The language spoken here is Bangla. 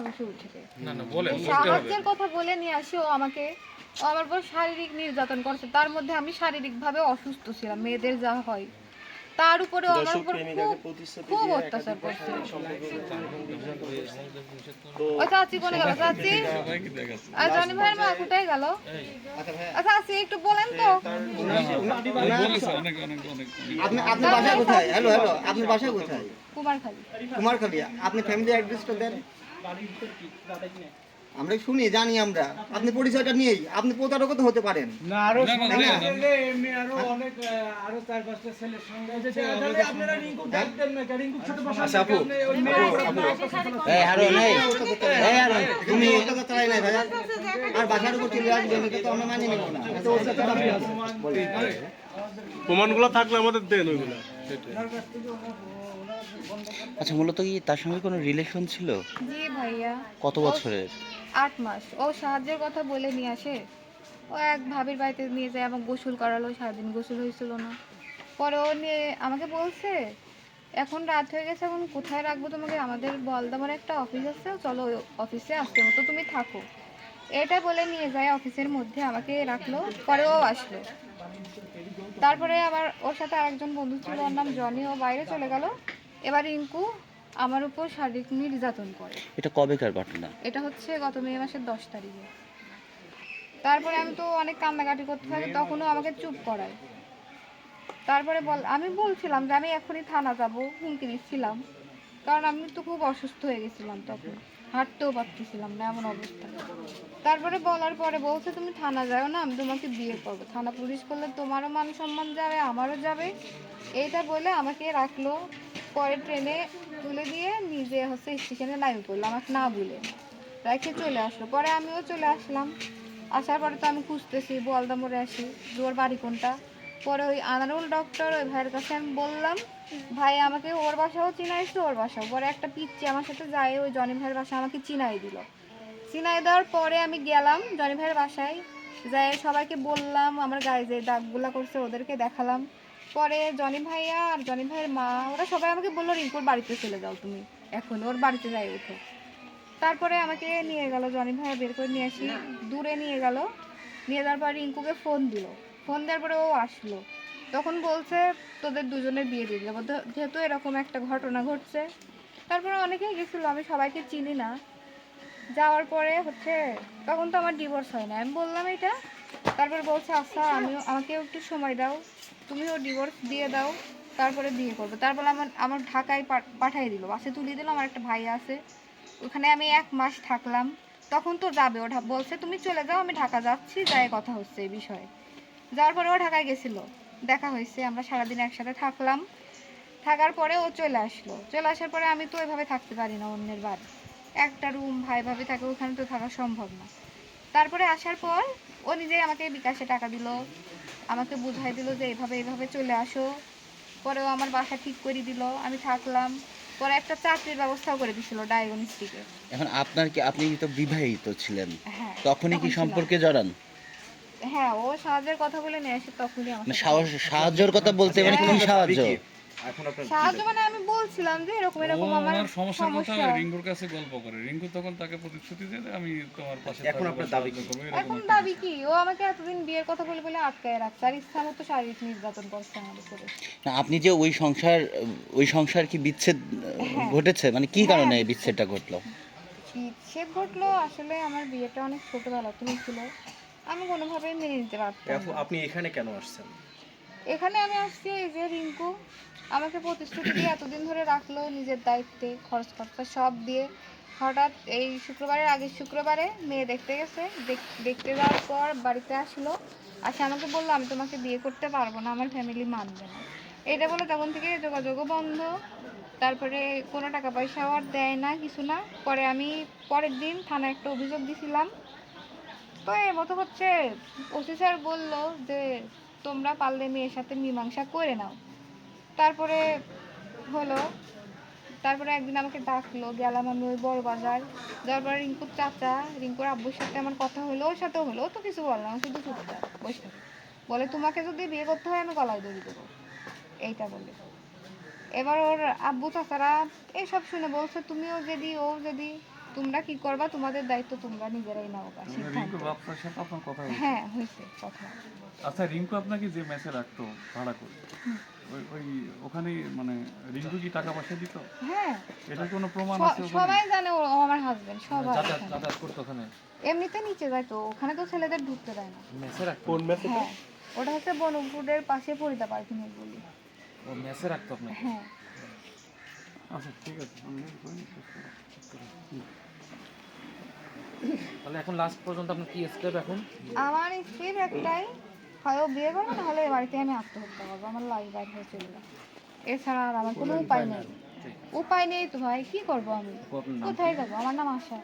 আমি শুরু থেকে না না বলেন এই বলতে হবে সাহায্যের কথা বলে নিয়ে আসি ও আমাকে ও আমার উপর শারীরিক নির্যাতন করছে তার মধ্যে আমি শারীরিকভাবে অসুস্থ ছিলাম মেয়েদের যা হয় তার উপরে আমার উপর খুব অত্যাচার করছে ওই চাচি কোনে গেল চাচি সবাইকে দেখাচ্ছে আর জনি ভাইয়ের মা কোথায় গেল আচ্ছা চাচি একটু বলেন তো আপনি আপনি বাসা কোথায় হ্যালো হ্যালো আপনার বাসা কোথায় কুমারখালী কুমারখালী আপনি ফ্যামিলি অ্যাড্রেসটা দেন আমরা শুনি জানি আমরা। আপনি পরিচয়টা নিয়েই আপনি প্রতারক তো হতে পারেন। না আরও এমনি অনেক আরও চার পাঁচটা ছেলের সঙ্গে আপনারা রিঙ্কু ডাকতেন না রিঙ্কুর সাথে বসা আচ্ছা, আপু। আপনি ওই মেয়ে- এই হারুন এই এই হারুন তুমি চালাই নাই। আর বাসার উপর চলে আসবেন এটা তো আমরা মানি নেব না। এটা তো অত্যাচার প্রমাণগুলো থাকলে আমাদের দেন ওইগুলো। আচ্ছা মূলত কি তার সঙ্গে কোনো রিলেশন ছিল? জি ভাইয়া। কত বছরের? আট মাস। ও সাহায্যের কথা বলে নিয়ে আসে। ও এক ভাবির বাড়িতে নিয়ে যায় আমাকে গোসল করালো সারাদিন গোসল হয়েছিল না। পরে ও নিয়ে আমাকে বলছে এখন রাত হয়ে গেছে এখন কোথায় রাখব তোমাকে? আমাদের বলদামার একটা অফিস আছে চলো ওই অফিসে আসতে মতো তুমি থাকো। এটা বলে নিয়ে যায় অফিসের মধ্যে আমাকে রাখল পরেও আসলো। তারপরে আবার ওর সাথে আরেকজন বন্ধু ছিল ওর নাম জনি ও বাইরে চলে গেল। এবার রিঙ্কু আমার উপর শারীরিক নির্যাতন করে। এটা কবেকার ঘটনা? এটা হচ্ছে গত মে মাসের দশ তারিখে। তারপরে আমি তো অনেক কান্নাকাটি করতে থাকি তখনও আমাকে চুপ করায়। তারপরে বল আমি বলছিলাম যে আমি এখনই থানা যাব হুমকি দিচ্ছিলাম। কারণ আমি তো খুব অসুস্থ হয়ে গেছিলাম তখন। হাঁটতেও পারতেছিলাম না, এমন অবস্থা। তারপরে বলার পরে বলছে, তুমি থানা যাও না, আমি তোমাকে বিয়ে করব। থানা পুলিশ করলে তোমারও মান সম্মান যাবে, আমারও যাবে। এইটা বলে আমাকে রাখল। পরে ট্রেনে তুলে দিয়ে নিজে হচ্ছে স্টেশনে নামি পড়ল আমাকে না বলে। রেখে চলে আসলো। পরে আমিও চলে আসলাম। আসার পরে তো আমি খুঁজতেছি বলদা মোড়ে আসি। ওর বাড়ি কোনটা? পরে ওই আনারুল ডক্টর ওই ভাইয়ের কাছে আমি বললাম, ভাই, আমাকে ওর বাসাও চিনাইছে ওর বাসাও। পরে একটা পিচ্ছি আমার সাথে যায়, ওই জনি ভাইয়ের বাসা আমাকে চিনাই দিল। চিনাই দেওয়ার পরে আমি গেলাম জনি ভাইয়ের বাসায়, যাই সবাইকে বললাম, আমার গায়ে যে দাগগুলা করছে ওদেরকে দেখালাম। পরে জনি ভাইয়া আর জনি ভাইয়ের মা, ওরা সবাই আমাকে বলল, রিঙ্কুর বাড়িতে চলে যাও তুমি, এখন ওর বাড়িতে যাই উঠো তারপরে আমাকে নিয়ে গেল, জনি ভাইয়া বের করে নিয়ে আসি, দূরে নিয়ে গেল। নিয়ে যাওয়ার পর রিঙ্কুকে ফোন দিল। ফোন দেওয়ার পরে ও আসলো। তখন বলছে, তোদের দুজনের বিয়ে দিয়ে দেবো যেহেতু এরকম একটা ঘটনা ঘটছে, তারপরে অনেকেই গেছিল, আমি সবাইকে চিনি না। যাওয়ার পরে হচ্ছে, তখন তো আমার ডিভোর্স হয় না। আমি বললাম এটা তারপর বলছে আচ্ছা আমিও, আমাকেও একটু সময় দাও। তুমিও ডিভোর্স দিয়ে দাও, তারপরে বিয়ে করব। তারপরে আমার আমার ঢাকায় পা- পাঠিয়ে দিল। বাসে তুলিয়ে দিল, আমার একটা ভাই আছে। ওখানে আমি এক মাস থাকলাম। তখন তো যাবে ও ঢা- বলছে, তুমি চলে যাও, আমি ঢাকা যাচ্ছি, যাই কথা হচ্ছে এই বিষয়ে। যাওয়ার পরে ও ঢাকায় গেছিল। দেখা হয়েছে আমরা সারাদিন একসাথে থাকলাম। থাকার পরে ও চলে আসলো। চলে আসার পরে আমি তো ওইভাবে থাকতে পারি না অন্যের বাড়ি। একটা রুম ভাই ভাবে থাকে ওখানে তো থাকা সম্ভব না। তারপরে আসার পর ও নিজেই আমাকে বিকাশে টাকা দিল। আমাকে বুঝাই দিল যে এইভাবে এইভাবে চলে আসো। পরে ও আমার বাসা ঠিক করে দিল। আমি থাকলাম। পরে একটা চাকরির ব্যবস্থাও করে দিছিল ডায়াগনস্টিকে। এখন আপনার কি আপনি তো বিবাহিত ছিলেন। হ্যাঁ তখনই তখন কি সম্পর্কে জড়ান হ্যাঁ ও সাহায্যের কথা বলে নিয়ে আসে তখনই আমার মানে সাথে সাহস- সাহায্যের কথা বলতে মানে কি সাহায্য? সাহায্য মানে আমি বলছিলাম যে এরকম ও এরকম আমার ওনার সমস্যার কথা সমস্যা। রিঙ্কুর কাছে গল্প করে। রিঙ্কু তখন তাকে প্রতিশ্রুতি দিয়ে দেয়, আমি তোমার পাশে এখন থাকব, আপনার দাবি কি? করব, এরকম এখন একটা দাবি কি? ও আমাকে এতদিন বিয়ের কথা বলে বলে আটকায় রাখছে। আর ইচ্ছা মতো শারীরিক নির্যাতন করছে আমার উপরে। না আপনি যে ওই সংসার ওই সংসার কি বিচ্ছেদ আহ, হ্যাঁ। ঘটেছে? মানে কি কারণে এই বিচ্ছেদটা ঘটলো? বিচ্ছেদ ঘটলো। আসলে আমার বিয়েটা অনেক ছোটবেলা থেকে ছিল। আমি কোনোভাবেই মেনে নিতে পারতাম না। আপনি এখানে কেন আসছেন? এখানে আমি আসছি এই যে রিঙ্কু। আমাকে প্রতিশ্রুতি দিয়ে এতদিন ধরে রাখল নিজের দায়িত্বে খরচ খরচা সব দিয়ে। হঠাৎ এই শুক্রবারের আগের শুক্রবারে মেয়ে দেখতে গেছে দেখ- দেখতে যাওয়ার পর বাড়িতে আসলো। আসে আমাকে বলল আমি তোমাকে বিয়ে করতে পারব না আমার ফ্যামিলি মানবে না। এটা বলে তখন থেকে যোগাযোগও বন্ধ। তারপরে কোনো টাকা পয়সাও আর দেয় না কিছু না। পরে আমি পরের দিন থানায় একটা অভিযোগ দিছিলাম তো এর মতো হচ্ছে ওসি স্যার বলল যে, তোমরা পারলে মেয়ের সাথে মীমাংসা করে নাও। তারপরে হলো, তারপরে একদিন আমাকে ডাকলো, গেলাম আমি ওই বড় বাজার। যাওয়ার পরে রিঙ্কুর চাচা, রিঙ্কুর আব্বুর সাথে আমার কথা হলো, ওর সাথেও হলো তো কিছু বললাম শুধু চুপচাপ বসে। বলে, তোমাকে যদি বিয়ে করতে হয়, আমি গলায় দড়ি দেবো। এইটা বলে এবার ওর আব্বু চাচারা এইসব শুনে বলছে, তুমিও যদি, ও যদি তোমরা কি করবা? তোমাদের দায়িত্ব তোমরা নিজেরাই নাও সিদ্ধান্ত। সাথে আপনার কথা হ্যাঁ হয়েছে কথা। আচ্ছা রিঙ্কু আপনাকে যে মেসে রাখতো ভাড়া করে ওই ওই ওখানে মানে রিঙ্কু কি টাকা পয়সা দিত? হ্যাঁ। এটার কোনো প্রমাণ আছে সবাই জানে ও ও আমার হাজবেন্ড সবাই যাতায়াত জানে। যাতায়াত করতো ওখানে? এমনিতে নিচে যাইতো ওখানে তো ছেলেদের ঢুকতে দেয় না। মেসে রাখতো? কোন ম্যাচে হ্যাঁ ওটা হচ্ছে বনপুরের পাশে ফরিদা পার্কিংয়ের বলি ও মেসে রাখতো আপনাকে? হ্যাঁ। আচ্ছা ঠিক আছে আমি। তাহলে এখন লাস্ট পর্যন্ত আপনার কি স্টেপ এখন? আমার স্টেপ একটাই, হয় ও বিয়ে করবে না হলে বাড়িতে আমি আত্মহত্যা করব, আমার লাইফ বাইর হয়ে চলে এছাড়া আর আমার কোনো উপায় নেই। উপায় নেই তো ভাই, কি করব আমি? কোথায় যাব? আমার নাম আশা।